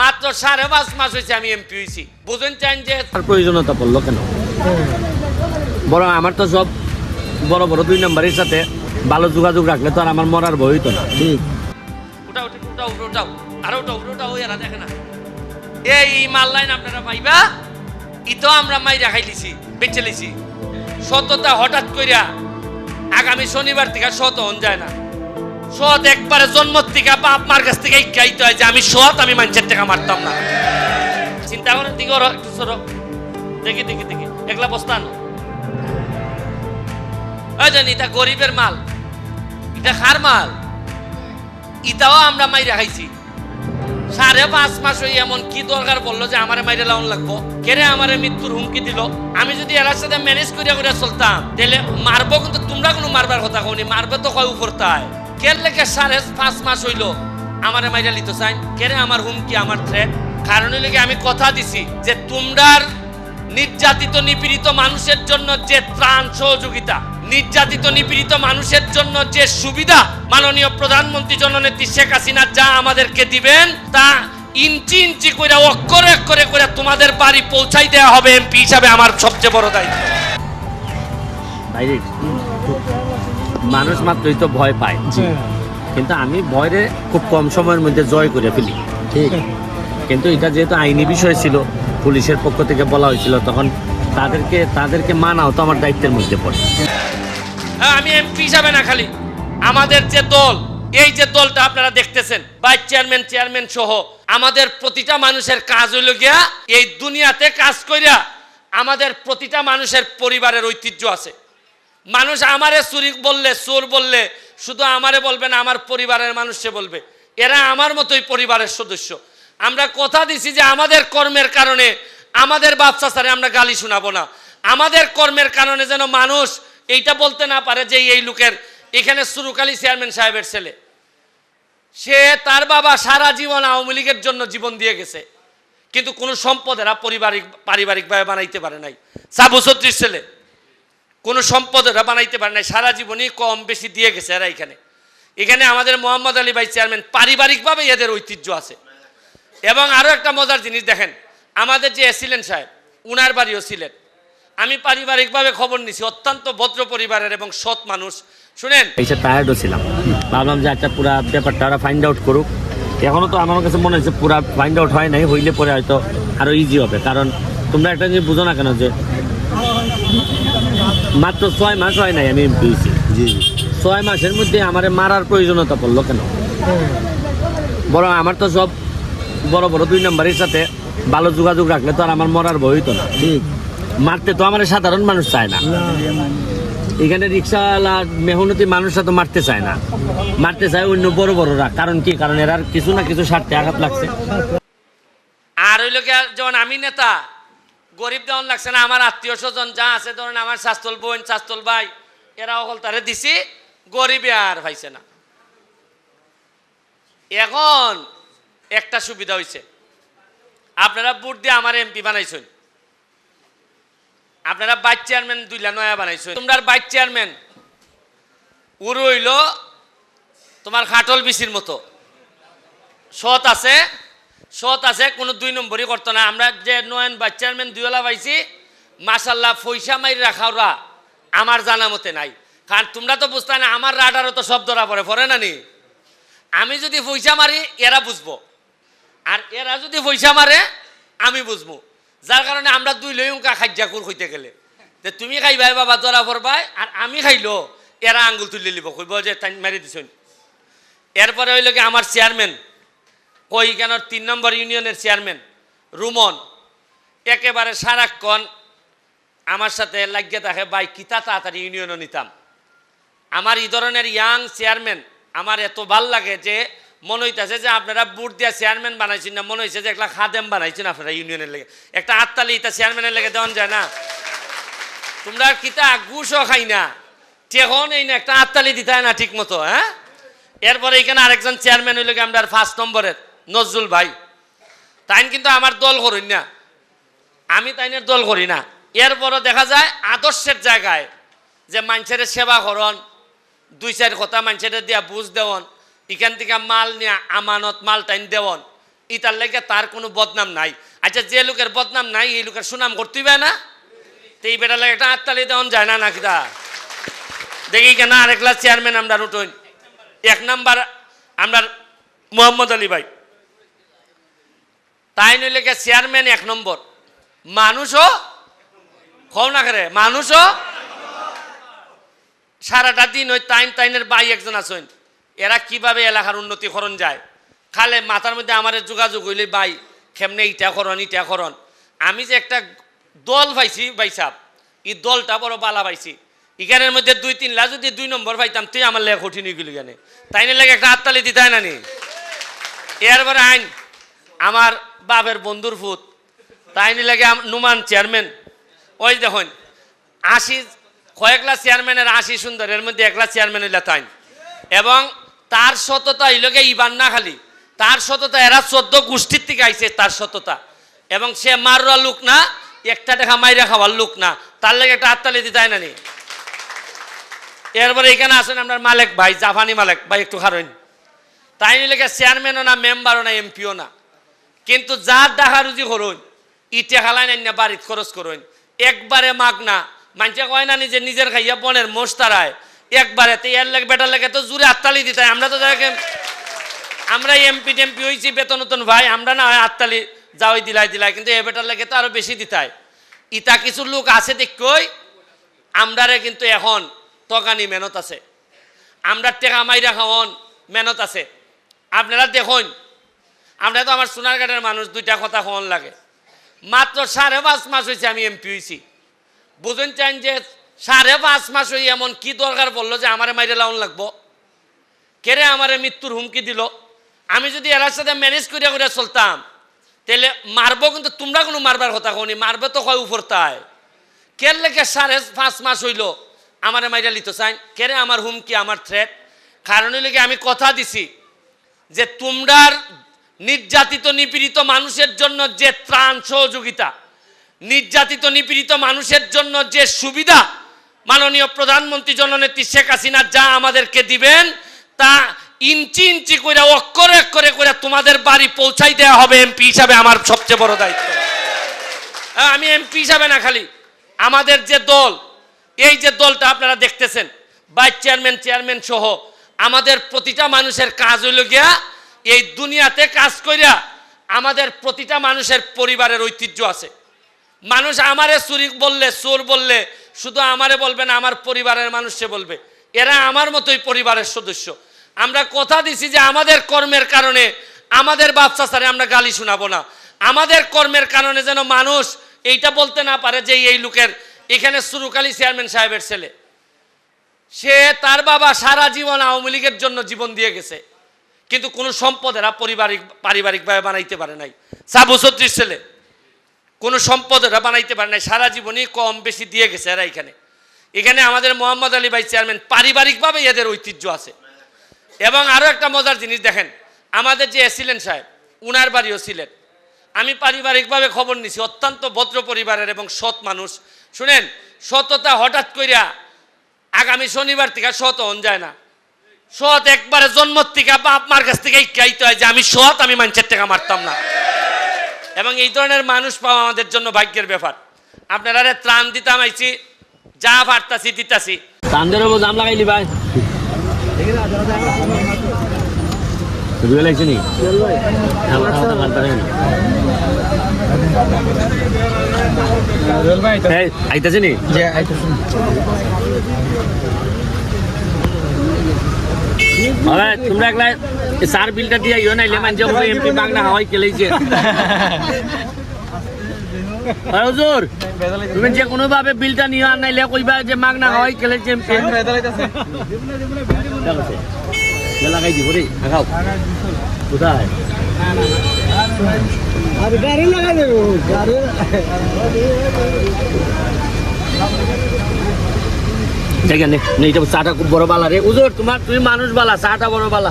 মাত্র সাড়ে পাঁচ মাস হয়েছে আমি এমপি হয়েছি। বুঝেন চান যে আর প্রয়োজনীয়তা পড়ল কেন? বরং আমার তো সব বড় বড় দুই নম্বরের সাথে ভালো যোগাযোগ রাখলে তো আর আমার মরার ভয় হইতো না। ঠিক। উঠাও উঠাও উঠাও উঠাও। উঠাও আরও উঠাও উঠাও ওই এরা দেখে না। এই মাল লাইন আপনারা পাইবা? ইতো আমরা মাই রাখাই লিছি বেঁচে লিছি। সততা হঠাৎ কইরা আগামী শনিবার থেকে শত হন যায় না। সৎ একবারে জন্ম থেকে বাপ মার কাছ থেকে গাইতে হয় যে আমি সৎ, আমি মানুষের টাকা মারতাম না। চিন্তা করেন, দিকে ওরা, একটু সরো। দেখি দেখি দেখি। একলা বস্তান ওই জানি, এটা গরিবের মাল। এটা খার মাল। ইটাও আমরা মাইরা খাইছি। সাড়ে পাঁচ মাস হই এমন কি দরকার বলল যে আমারে মাইরে লাউন লাগবো? কেরে আমারে মৃত্যুর হুমকি দিল? আমি যদি এরার সাথে ম্যানেজ করিয়া করিয়া চলতাম, তাহলে মারবো কিন্তু তোমরা কোনো মারবার কথা কওনি। মারবে তো কয় উপরতায় কের লেগে সাড়ে পাঁচ মাস হইল? আমারে মাইরা লিতো চাই কেরে আমার হুমকি, আমার থ্রেট কারণ হইলে আমি কথা দিছি যে তোমরার নির্যাতিত, নিপীড়িত মানুষের জন্য যে ত্রাণ সহযোগিতা, নির্যাতিত, নিপীড়িত মানুষের জন্য যে সুবিধা মাননীয় প্রধানমন্ত্রী জননেত্রী শেখ হাসিনা যা আমাদেরকে দিবেন, তা ইঞ্চি ইঞ্চি করে, অক্ষরে অক্ষরে করে তোমাদের বাড়ি পৌঁছাই দেওয়া হবে এমপি হিসাবে আমার সবচেয়ে বড় দায়িত্ব। মানুষ মাত্রই তো ভয় পায়। কিন্তু আমি ভয়রে খুব কম সময়ের মধ্যে জয় করে ফেলি। ঠিক। কিন্তু এটা যেহেতু আইনি বিষয় ছিল পুলিশের পক্ষ থেকে বলা হয়েছিল তখন তাদেরকে তাদেরকে মানাও তো আমার দায়িত্বের মধ্যে পড়ে। হ্যাঁ, আমি এমপি হিসাবে না খালি আমাদের যে দল এই যে দলটা আপনারা দেখতেছেন ভাইস চেয়ারম্যান চেয়ারম্যান সহ আমাদের প্রতিটা মানুষের কাজ হইল গিয়া এই দুনিয়াতে কাজ কইরা আমাদের প্রতিটা মানুষের পরিবারের ঐতিহ্য আছে। মানুষ আমারে চুরি বললে, চোর বললে, শুধু আমারে বলবে না, আমার পরিবারের মানুষে বলবে। এরা আমার মতোই পরিবারের সদস্য। আমরা কথা দিছি যে আমাদের কর্মের কারণে, আমাদের বাচ্চা স্যারে আমরা গালি শোনাবো না। আমাদের কর্মের কারণে যেন মানুষ এইটা বলতে না পারে যে এই লোকের এখানে সুরুকালী চেয়ারম্যান সাহেবের ছেলে। সে তার বাবা সারা জীবন আওয়ামী লীগের জন্য জীবন দিয়ে গেছে। কিন্তু কোনো সম্পদ এরা পারিবারিক, পারিবারিকভাবে বানাইতে পারে নাই। সাবু ছত্রিশ ছেলে। কোনো সম্পদ এরা বানাইতে পারে নাই। সারা জীবনই কম বেশি দিয়ে গেছে এরা এখানে। এখানে আমাদের মোহাম্মদ আলী ভাই চেয়ারম্যান, পারিবারিকভাবে এদের ঐতিহ্য আছে। এবং আরও একটা মজার জিনিস দেখেন, আমাদের যে এসিলেন সাহেব, উনার বাড়িও ছিলেন আমি পারিবারিকভাবে খবর নিছি, অত্যন্ত ভদ্র পরিবারের এবং সৎ মানুষ। শুনেন? এসে টায়ার্ডও ছিলাম। ভাবলাম যে একটা পুরা ব্যাপারটা ওরা ফাইন্ড আউট করুক। এখনও তো আমার কাছে মনে হচ্ছে পুরা ফাইন্ড আউট হয় নাই, হইলে পরে হয়তো আরও ইজি হবে। কারণ তোমরা একটা জিনিস বুঝো না কেন যে মাত্র ছয় মাস হয় নাই আমি জি ছয় মাসের মধ্যে আমার মারার প্রয়োজনীয়তা পড়ল কেন? বরং আমার তো সব বড় বড় দুই নম্বরের সাথে ভালো যোগাযোগ রাখলে তো আর আমার মরার ভয় হইতো না। ঠিক। মারতে তো আমার সাধারণ মানুষ চায় না। এখানে রিক্সাওয়ালা মেহনতি মানুষরা তো মারতে চায় না। মারতে চায় অন্য বড় বড়রা। কারণ কি? কারণ এরা কিছু না কিছু স্বার্থে আঘাত লাগছে। আর হইল যেমন আমি নেতা গরিব দেওয়ান লাগছে না, আমার আত্মীয় স্বজন যা আছে, ধরেন আমার শাস্তল বোন শাস্তল ভাই এরা অকল তারে দিছি, গরিবে আর পাইছে না। এখন একটা সুবিধা হয়েছে আপনারা বুট দিয়ে আমার এমপি বানাইছেন। আপনারা বাইক চেয়ারম্যান দুইলা নয়া বানাইছেন। তোমরা বাইক চেয়ারম্যান উড় হইল তোমার খাটল বিচির মতো। সৎ আছে সৎ আছে, কোনো দুই নম্বরই করতো না। আমরা যে নয়ন বা চেয়ারম্যান দুইওয়ালা পাইছি মাসাল্লাহ পয়সা মারি রাখাওরা আমার জানা মতে নাই। কারণ তোমরা তো বুঝতে না, আমার রাডারও তো সব ধরা পড়ে পড়ে না নি? আমি যদি পয়সা মারি, এরা বুঝব। আর এরা যদি পয়সা মারে, আমি বুঝব। যার কারণে আমরা দুই লইকা খাজ্জাকুর হইতে গেলে। যে তুমি খাইবাই বাবা, ধরা পড়বাই, আর আমি খাইলো, এরা আঙ্গুল তুলে লিব কইব যে তাই মারি দিছুন। এরপরে হইল কি, আমার চেয়ারম্যান কেন তিন নম্বর ইউনিয়নের চেয়ারম্যান? রুমন, একেবারে সারাক্ষণ আমার সাথে লাগিয়ে থাকে বাই কিতা তাড়াতাড়ি ইউনিয়নও নিতাম? আমার এই ধরনের ইয়াং চেয়ারম্যান আমার এত ভালো লাগে যে মনে হইতেছে যে আপনারা বুট দিয়া চেয়ারম্যান বানাইছেন না, মনে হয়েছে যে একটা খাদেম বানাইছেন আপনারা ইউনিয়নের লেগে। একটা আত্মালি ইতা চেয়ারম্যানের লেগে দেওয়ান যায় না। তোমরা কিতা ঘুষও খাই না টেখন এই না, একটা আত্মালি দিতে না ঠিক মতো হ্যাঁ? এরপরে এখানে আরেকজন চেয়ারম্যান হইল আমরা ফার্স্ট নম্বরের। নজরুল ভাই। তাই কিন্তু আমার দল করুন না। আমি তাইনের দল করি না। এরপরও দেখা যায় আদর্শের জায়গায় যে মানুষের সেবা করন, দুই চার কথা মানুষের দিয়া বুঝ দেওয়ন, এখান থেকে মাল নিয়ে আমানত মাল টাইন দেওয়ন, ইতার লেগে তার কোনো বদনাম নাই। আচ্ছা যে লোকের বদনাম নাই, এই লোকের সুনাম করতেই পারে না? তো এই বেটার লাগে একটা আত্মালি দেওয়ান যায় না নাকি তা? দেখি কেন আরেকলা চেয়ারম্যান আমরা উঠোই এক নাম্বার আমরা মোহাম্মদ আলী ভাই। তাই নইলে কে চেয়ারম্যান এক নম্বর। মানুষও খও না করে, মানুষও সারাটা দিন ওই টাইম টাইনের বাই একজন আছেন। এরা কীভাবে এলাকার উন্নতি করণ যায়? খালে মাথার মধ্যে আমার যোগাযোগ হইলে বাই খেমনে ইটা করন ইটা করন? আমি যে একটা দল পাইছি বাইসাব এই দলটা বড় বালা পাইছি। ইখানের মধ্যে দুই তিন লাখ যদি দুই নম্বর পাইতাম, তুই আমার লেখা কঠিন গেল কেন? তাই না লাগে একটা হাততালি দিতাই না নি? এরপরে আইন, আমার বাপের বন্ধুর ফুত তাই নি লাগে নুমান চেয়ারম্যান। ওই দেখুন, আশি কয়েকলা চেয়ারম্যানের আশি সুন্দর, এর মধ্যে একলা চেয়ারম্যান হইলা তাই এবং তার সততা ইলোকে ইবান না খালি, তার সততা এরা চোদ্দ গোষ্ঠীর থেকে আইছে তার সততা। এবং সে মারুয়া লোক না, একটা দেখা মাইরা খাওয়ার লোক না, তার লাগে একটা হাততালি দিতাই না নি। এরপরে এখানে আসেন আপনার মালিক ভাই জাফানি মালিক, ভাই একটু খারইন। তাই নিলে চেয়ারম্যানও না, মেম্বারও না, এমপিও না। কিন্তু যার দেখা রুজি করুন ইটে খালাই না বাড়িত খরচ করুন একবারে মাগ না মানুষে কয় না নিজে নিজের খাইয়া বনের মোষ তারায় একবারে তো এর লাগে বেটার লাগে তো জুড়ে আত্মালি দিতে। আমরা তো দেখেন আমরা এমপি টেমপি হয়েছি বেতন নতুন ভাই, আমরা না হয় আত্মালি যাওয়াই দিলাই দিলাই, কিন্তু এ বেটার লাগে তো আরও বেশি দিতাই ইটা কিছু লোক আছে দেখই আমরারে কিন্তু এখন তগানি মেহনত আছে। আমরা টেকা মাইরা খাওয়ন মেহনত আছে। আপনারা দেখুন আমরা তো আমার সোনারঘাটের মানুষ, দুইটা কথা খাওয়ান লাগে। মাত্র সাড়ে পাঁচ মাস হয়েছে আমি এমপি হয়েছি। বুঝুন চান যে সাড়ে পাঁচ মাস হয়ে এমন কি দরকার পড়ল যে আমারে মাইরে লাউন লাগবো? কেরে আমারে মৃত্যুর হুমকি দিল? আমি যদি এরার সাথে ম্যানেজ করিয়া করে চলতাম, তাহলে মারবো কিন্তু তোমরা কোনো মারবার কথা কনি মারবে তো কয় উপর তাই কের লেগে সাড়ে পাঁচ মাস হইল আমারে মাইরা লিত চাই? কেরে আমার হুমকি, আমার থ্রেট কারণ লেগে আমি কথা দিছি যে তোমরার নির্যাতিত নিপীড়িত মানুষের জন্য যে ত্রাণ সহযোগিতা নির্যাতিত নিপীড়িত মানুষের জন্য যে সুবিধা মাননীয় প্রধানমন্ত্রী জননেত্রী শেখ হাসিনা যা আমাদেরকে দিবেন তা ইঞ্চি ইঞ্চি করে অক্ষরে অক্ষরে করে তোমাদের বাড়ি পৌঁছাই দেওয়া হবে এমপি হিসাবে আমার সবচেয়ে বড় দায়িত্ব। হ্যাঁ, আমি এমপি হিসাবে না খালি আমাদের যে দল এই যে দলটা আপনারা দেখতেছেন ভাইস চেয়ারম্যান চেয়ারম্যান সহ আমাদের প্রতিটা মানুষের কাজ হইল গিয়া এই দুনিয়াতে কাজ কইরা আমাদের প্রতিটা মানুষের পরিবারের ঐতিহ্য আছে। মানুষ আমারে চুরি বললে, চোর বললে, শুধু আমারে বলবে না, আমার পরিবারের মানুষে বলবে। এরা আমার মতোই পরিবারের সদস্য। আমরা কথা দিছি যে আমাদের কর্মের কারণে আমাদের বাচ্চা সারে আমরা গালি শোনাবো না। আমাদের কর্মের কারণে যেন মানুষ এইটা বলতে না পারে যে এই লোকের এখানে সুরুকালী চেয়ারম্যান সাহেবের ছেলে। সে তার বাবা সারা জীবন আওয়ামী লীগের জন্য জীবন দিয়ে গেছে। কিন্তু কোনো সম্পদ এরা পারিবারিক, পারিবারিকভাবে বানাইতে পারে নাই। সাবু ছত্রিশ ছেলে, কোনো সম্পদ এরা বানাইতে পারে নাই। সারা জীবনই কম বেশি দিয়ে গেছে এরা এখানে। এখানে আমাদের মোহাম্মদ আলী ভাই চেয়ারম্যান, পারিবারিকভাবে এদের ঐতিহ্য আছে। এবং আরও একটা মজার জিনিস দেখেন, আমাদের যে এসিলেন সাহেব, উনার বাড়িও ছিলেন আমি পারিবারিকভাবে খবর নিছি, অত্যন্ত ভদ্র পরিবারের এবং সৎ মানুষ। শুনেন, সততা হঠাৎ কইরা আগামী শনিবার থেকে সৎ হন যায় না। সৎ একবারে জন্ম থেকে বাপ মার কাছ থেকে ইকাইতে হয় যে আমি সৎ আমি মানুষের টাকা মারতাম না। এবং এই ধরনের মানুষ পাওয়া আমাদের জন্য ভাগ্যের ব্যাপার। আপনারা রে ত্রাণ দিতাম আইছি যা পারতাছি দিতাছি। তান্দের উপর দাম লাগাইলি ভাই। লাগছে নি? আইতাছে હવે તુમરા એકલા સાર બિલ નથી આવ્યો ને એટલે મને જવું એમપી માંગના હવાઈ হুজুর তুমি যে কোনো ভাবে বিলটা নিয়ে আর নাইলে কইবা যে মাগ না হয় খেলে চ্যাম্পিয়ন লাগাই দিব রে দেখাও কোথায়? আর গাড়ি লাগাই দেবো। গাড়ি দেখেন এইটা চাটা খুব বড় বালা রে। উজোর তোমার তুমি মানুষ বালা, চাটা বড় বালা।